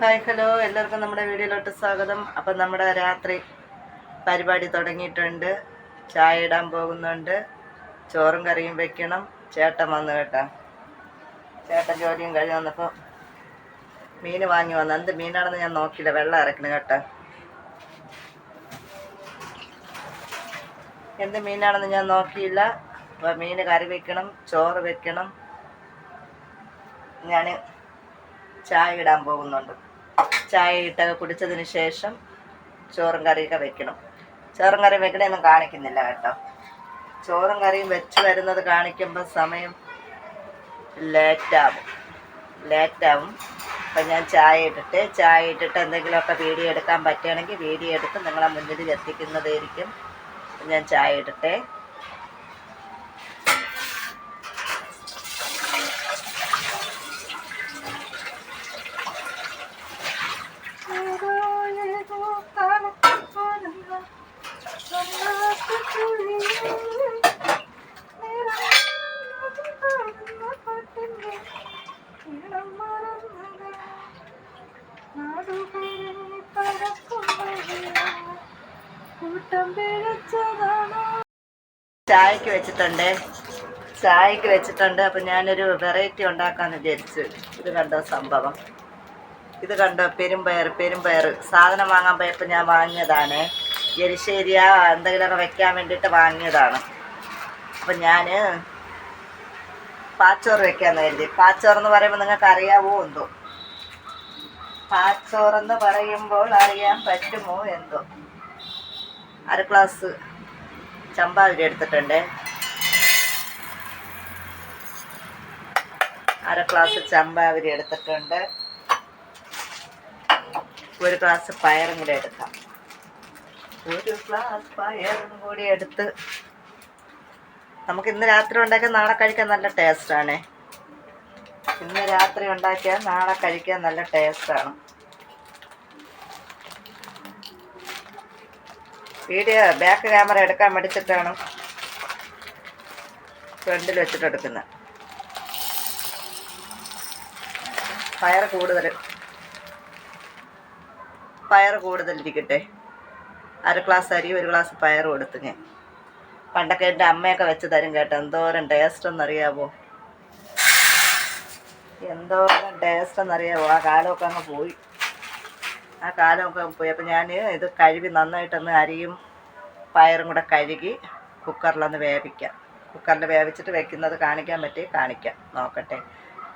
Hi hello എല്ലാവർക്കും നമ്മുടെ വീഡിയോയിലോട്ട് സ്വാഗതം. അപ്പം നമ്മുടെ രാത്രി പരിപാടി തുടങ്ങിയിട്ടുണ്ട്. ചായ ഇടാൻ പോകുന്നുണ്ട്. ചോറും കറിയും വെക്കണം. ചേട്ടൻ വന്നു കേട്ടോ. ചേട്ടൻ ജോലിയും കഴിഞ്ഞ് വന്നപ്പോൾ മീൻ വാങ്ങി വന്നു. എന്ത് മീനാണെന്ന് ഞാൻ നോക്കിയില്ല. വെള്ളം ഇറക്കണം കേട്ടോ. എന്ത് മീനാണെന്ന് ഞാൻ നോക്കിയില്ല. അപ്പോൾ മീൻ കറി വെക്കണം ചോറ് വെക്കണം. ഞാൻ ചായ ഇടാൻ പോകുന്നുണ്ട്. ചായ ഇട്ടൊക്കെ കുടിച്ചതിന് ശേഷം ചോറും കറിയൊക്കെ വെക്കണം. ചോറും കറി വെക്കണേന്നും കാണിക്കുന്നില്ല കേട്ടോ. ചോറും കറിയും വെച്ച് വരുന്നത് കാണിക്കുമ്പോൾ സമയം ലേറ്റാവും. ലേറ്റാവും. അപ്പം ഞാൻ ചായ ഇട്ടിട്ട് ചായ ഇട്ടിട്ട് എന്തെങ്കിലുമൊക്കെ വീഡിയോ എടുക്കാൻ പറ്റുകയാണെങ്കിൽ വീഡിയോ എടുത്ത് നിങ്ങളെ മുന്നിൽ എത്തിക്കുന്നതായിരിക്കും. ഞാൻ ചായ ഇട്ടിട്ടേ ചായക്ക് വെച്ചിട്ടുണ്ട്. ചായക്ക് വെച്ചിട്ടുണ്ട്. അപ്പം ഞാനൊരു വെറൈറ്റി ഉണ്ടാക്കാന്ന് വിചാരിച്ചു. ഇത് കണ്ടോ സംഭവം? ഇത് കണ്ടോ പെരുമ്പയർ പെരുമ്പയർ സാധനം വാങ്ങാൻ പോയപ്പോൾ ഞാൻ വാങ്ങിയതാണ്. എരിശ്ശേരിയ എന്തെങ്കിലുമൊക്കെ വെക്കാൻ വേണ്ടിട്ട് വാങ്ങിയതാണ്. അപ്പം ഞാൻ പാച്ചോറ് വെക്കാന്ന് കരുതി. പാച്ചോറെന്ന് പറയുമ്പോൾ നിങ്ങൾക്ക് അറിയാവോ എന്തോ? പാച്ചോറെന്ന് പറയുമ്പോൾ അറിയാൻ പറ്റുമോ എന്തോ? അര ഗ്ലാസ് ചമ്പാതിരി എടുത്തിട്ടുണ്ട്? അര ഗ്ലാസ് ചമ്പാതിരി എടുത്തിട്ടുണ്ട്? ഒരു ഗ്ലാസ് പയറും കൂടി എടുക്കാം. ഒരു ഗ്ലാസ് പയറും കൂടി എടുത്ത് നമുക്ക് ഇന്ന് രാത്രി ഉണ്ടാക്കാൻ നാളെ കഴിക്കാൻ നല്ല ടേസ്റ്റാണ് ഇന്ന് രാത്രി ഉണ്ടാക്കിയാൽ നാളെ കഴിക്കാൻ നല്ല ടേസ്റ്റാണ് വീഡിയോ ബാക്ക് ക്യാമറ എടുക്കാൻ മടിച്ചിട്ടാണ് ഫ്രണ്ടിൽ വെച്ചിട്ട് എടുക്കുന്നത് പയർ കൂടുതൽ. പയർ കൂടുതലിരിക്കട്ടെ അര ഗ്ലാസ് അരി ഒരു ഗ്ലാസ് ഫയർ എടുത്ത് ഞാൻ. പണ്ടൊക്കെ എന്റെ അമ്മയൊക്കെ വെച്ച് തരും കേട്ടോ. എന്തോരം ടേസ്റ്റ് എന്നറിയാവോ? എന്തോരം ടേസ്റ്റ് എന്നറിയാവോ? ആ കാലമൊക്കെ അങ്ങ് പോയി. ആ കാലമൊക്കെ പോയി. അപ്പം ഞാൻ ഇത് കഴുകി നന്നായിട്ടൊന്ന് അരിയും പയറും കൂടെ കഴുകി കുക്കറിലൊന്ന് വേവിക്കാം. കുക്കറിൽ വേവിച്ചിട്ട് വെക്കുന്നത് കാണിക്കാൻ പറ്റി കാണിക്കാം. നോക്കട്ടെ.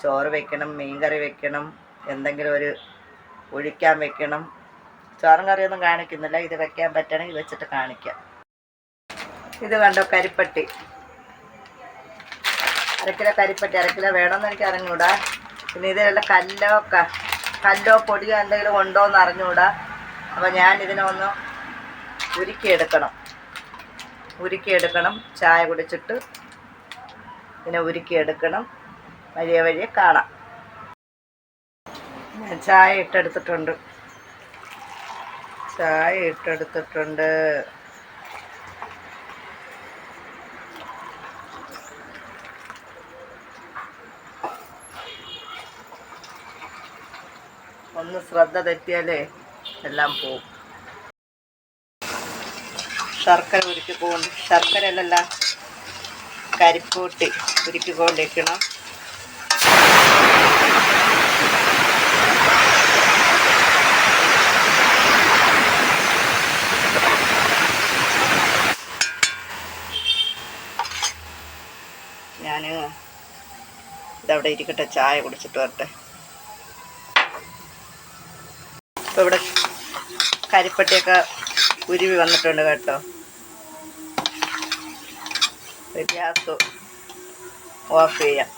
ചോറ് വെക്കണം മീൻകറി വെക്കണം എന്തെങ്കിലും ഒരു ഒഴിക്കാൻ വെക്കണം. ചോറും കറിയൊന്നും കാണിക്കുന്നില്ല. ഇത് വെക്കാൻ പറ്റണമെങ്കിൽ വെച്ചിട്ട് കാണിക്കാം. ഇത് കണ്ടോ കരിപ്പട്ടി? അരക്കിലോ കരിപ്പറ്റി അരക്കിലോ വേണമെന്ന് എനിക്ക് അറിഞ്ഞൂടാ. പിന്നെ ഇതിലുള്ള കല്ലോ കല്ലോ പൊടിയോ എന്തെങ്കിലും ഉണ്ടോ എന്ന് അറിഞ്ഞൂടാ. അപ്പോൾ ഞാൻ ഇതിനെ ഒന്ന് ഉരുക്കിയെടുക്കണം. ഉരുക്കിയെടുക്കണം ചായ കുടിച്ചിട്ട് ഇതിനെ ഉരുക്കിയെടുക്കണം. വലിയ വഴിയെ കാണാം. ഞാൻ ചായ ഇട്ടെടുത്തിട്ടുണ്ട്. ചായ ഇട്ടെടുത്തിട്ടുണ്ട്. ഒന്ന് ശ്രദ്ധ തെറ്റിയാലേ എല്ലാം പോകും ശർക്കര ഉരുക്കി കൊണ്ട് ശർക്കര അല്ലല്ല കരിപ്പൂട്ടി ഉരുക്കിക്കൊണ്ടിരിക്കണം. ഞാൻ ഇതവിടെ ഇരിക്കട്ടെ ചായ കുടിച്ചിട്ട് വരട്ടെ. ഇപ്പോൾ ഇവിടെ കരിപ്പട്ടിയൊക്കെ ഉരുവി വന്നിട്ടുണ്ട് കേട്ടോ. ഗ്യാസ് ഓഫ് ചെയ്യാം.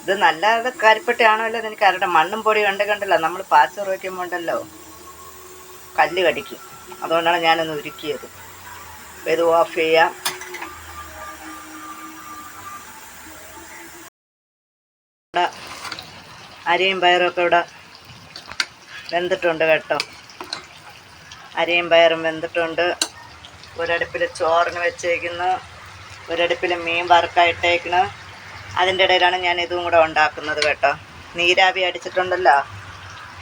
ഇത് നല്ല കരിപ്പട്ടിയാണോ അല്ലോ എന്ന് എനിക്ക് അറിയട്ടെ മണ്ണും പൊടി കണ്ട് കണ്ടല്ലോ. നമ്മൾ പാച്ചർ വയ്ക്കുമ്പോൾ ഉണ്ടല്ലോ. കല്ല് കടിക്കും. അതുകൊണ്ടാണ് ഞാനൊന്ന് ഉരുക്കിയത്. ഇത് ഓഫ് ചെയ്യാം. അരിയും പയറും ഒക്കെ ഇവിടെ വെന്തിട്ടുണ്ട് കേട്ടോ. അരിയും പയറും വെന്തിട്ടുണ്ട്. ഒരടുപ്പിൽ ചോറിന് വെച്ചേക്കുന്നു. ഒരടുപ്പിൽ മീൻ വറുക്കായിട്ടേക്കണ് അതിന്റെ ഇടയിലാണ് ഞാൻ ഇതും കൂടെ ഉണ്ടാക്കുന്നത് കേട്ടോ. നീരാവി അടിച്ചിട്ടുണ്ടല്ലോ.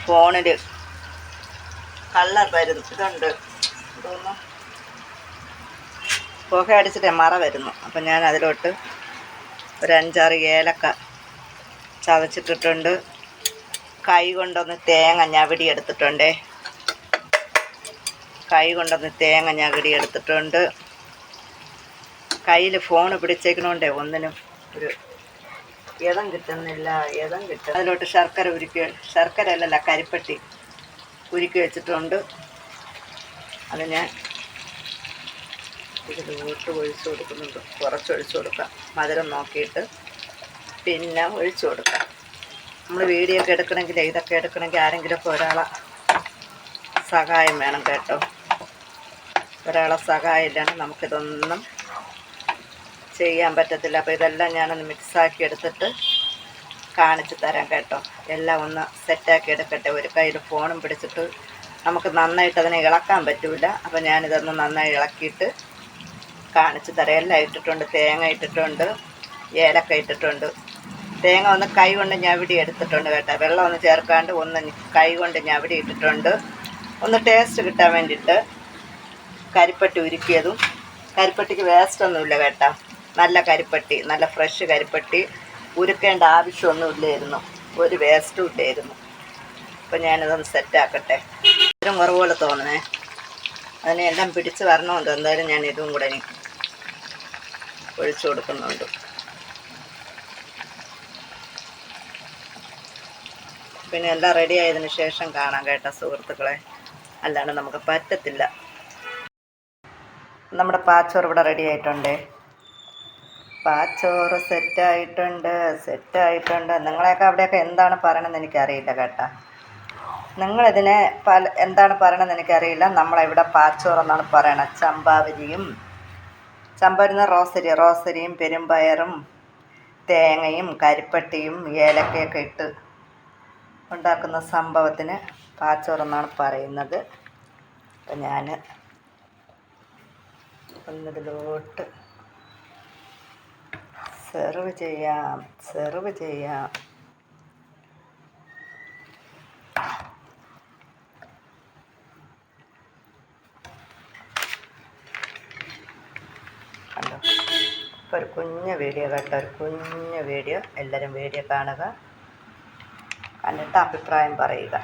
ഫോണിൽ കളർ വരുന്നു. ഇതുണ്ട്. പുക അടിച്ചിട്ട് മറ വരുന്നു. അപ്പം ഞാൻ അതിലോട്ട് ഒരു അഞ്ചാറ് ഏലക്ക ചതച്ചിട്ടിട്ടുണ്ട്. കൈ കൊണ്ടൊന്ന് തേങ്ങ ഞവിടി എടുത്തിട്ടുണ്ടേ. കൈ കൊണ്ടൊന്ന് തേങ്ങ ഞവിടി എടുത്തിട്ടുണ്ട്. കയ്യിൽ ഫോൺ പിടിച്ചേക്കണോണ്ടേ ഒന്നിനും ഒരു ഇതം കിട്ടുന്നില്ല ഇതം കിട്ടും അതിലോട്ട് ശർക്കര ഉരുക്കി ശർക്കര അല്ലല്ല കരിപ്പട്ടി ഉരുക്കി വെച്ചിട്ടുണ്ട്. അത് ഞാൻ ഇതിലോട്ട് ഒഴിച്ചു കൊടുക്കുന്നുണ്ട്. കുറച്ച് ഒഴിച്ചു കൊടുക്കാം. മധുരം നോക്കിയിട്ട് പിന്നെ ഒഴിച്ചു കൊടുക്കാം. നമ്മൾ വീഡിയോ ഒക്കെ എടുക്കണമെങ്കിൽ ഇതൊക്കെ എടുക്കണമെങ്കിൽ ആരെങ്കിലുമൊക്കെ ഒരാളെ സഹായം വേണം കേട്ടോ. ഒരാളെ സഹായം ഇല്ലാണ്ട് നമുക്കിതൊന്നും ചെയ്യാൻ പറ്റത്തില്ല. അപ്പോൾ ഇതെല്ലാം ഞാനൊന്ന് മിക്സാക്കി എടുത്തിട്ട് കാണിച്ചു തരാം കേട്ടോ. എല്ലാം ഒന്ന് സെറ്റാക്കി എടുക്കട്ടെ. ഒരു കയ്യിൽ ഫോണും പിടിച്ചിട്ട് നമുക്ക് നന്നായിട്ട് അതിനെ ഇളക്കാൻ പറ്റില്ല അപ്പോൾ ഞാനിതൊന്ന് നന്നായി ഇളക്കിയിട്ട് കാണിച്ചു തരാം. എല്ലാം ഇട്ടിട്ടുണ്ട്. തേങ്ങ ഇട്ടിട്ടുണ്ട്. ഏലക്ക ഇട്ടിട്ടുണ്ട്. തേങ്ങ ഒന്ന് കൈ കൊണ്ട് ഞവിടി എടുത്തിട്ടുണ്ട് കേട്ടോ. വെള്ളം ഒന്ന് ചേർക്കാണ്ട് ഒന്ന് കൈ കൊണ്ട് ഞവിടി ഇട്ടിട്ടുണ്ട്. ഒന്ന് ടേസ്റ്റ് കിട്ടാൻ വേണ്ടിയിട്ട് കരിപ്പട്ടി ഉരുക്കിയതും കരിപ്പട്ടിക്ക് വേസ്റ്റ് ഒന്നുമില്ല കേട്ടോ. നല്ല കരിപ്പട്ടി നല്ല ഫ്രഷ് കരിപ്പട്ടി. ഉരുക്കേണ്ട ആവശ്യമൊന്നുമില്ലായിരുന്നു. ഒരു വേസ്റ്റും ഇല്ലായിരുന്നു. അപ്പം ഞാനിതൊന്ന് സെറ്റാക്കട്ടെ ഇത്തരം കുറവ് പോലെ തോന്നണേ. അതിനെ എല്ലാം പിടിച്ച് വരണമെന്ന് എന്തായാലും ഞാൻ ഇതും കൂടെ ഒഴിച്ചു കൊടുക്കുന്നുണ്ട്. പിന്നെ എല്ലാം റെഡി ആയതിനു ശേഷം കാണാം കേട്ടോ സുഹൃത്തുക്കളെ. അല്ലാണ്ട് നമുക്ക് പറ്റത്തില്ല. നമ്മുടെ പാച്ചോറ് ഇവിടെ റെഡി ആയിട്ടുണ്ട്. പാച്ചോറ് സെറ്റായിട്ടുണ്ട് സെറ്റായിട്ടുണ്ട് നിങ്ങളെയൊക്കെ അവിടെയൊക്കെ എന്താണ് പറയണമെന്ന് എനിക്കറിയില്ല കേട്ടോ. നിങ്ങളിതിനെ പല എന്താണ് പറയണമെന്ന് എനിക്കറിയില്ല. നമ്മളിവിടെ പാച്ചോറ് എന്നാണ് പറയണത് ചമ്പാവരിയും ചമ്പരുന്ന റോസരി റോസരിയും പെരുമ്പയറും തേങ്ങയും കരിപ്പട്ടിയും ഏലക്കയൊക്കെ ഇട്ട് ഉണ്ടാക്കുന്ന സംഭവത്തിന് പാച്ചോറെന്നാണ് പറയുന്നത്. അപ്പം ഞാൻ ഒന്നതിലോട്ട് സെർവ് ചെയ്യാം സെർവ് ചെയ്യാം. ഒരു കുഞ്ഞ് വീഡിയോ കേട്ടോ ഒരു കുഞ്ഞ് വീഡിയോ. എല്ലാവരും വീഡിയോ കാണുക. കണ്ടിട്ട് അഭിപ്രായം പറയുക.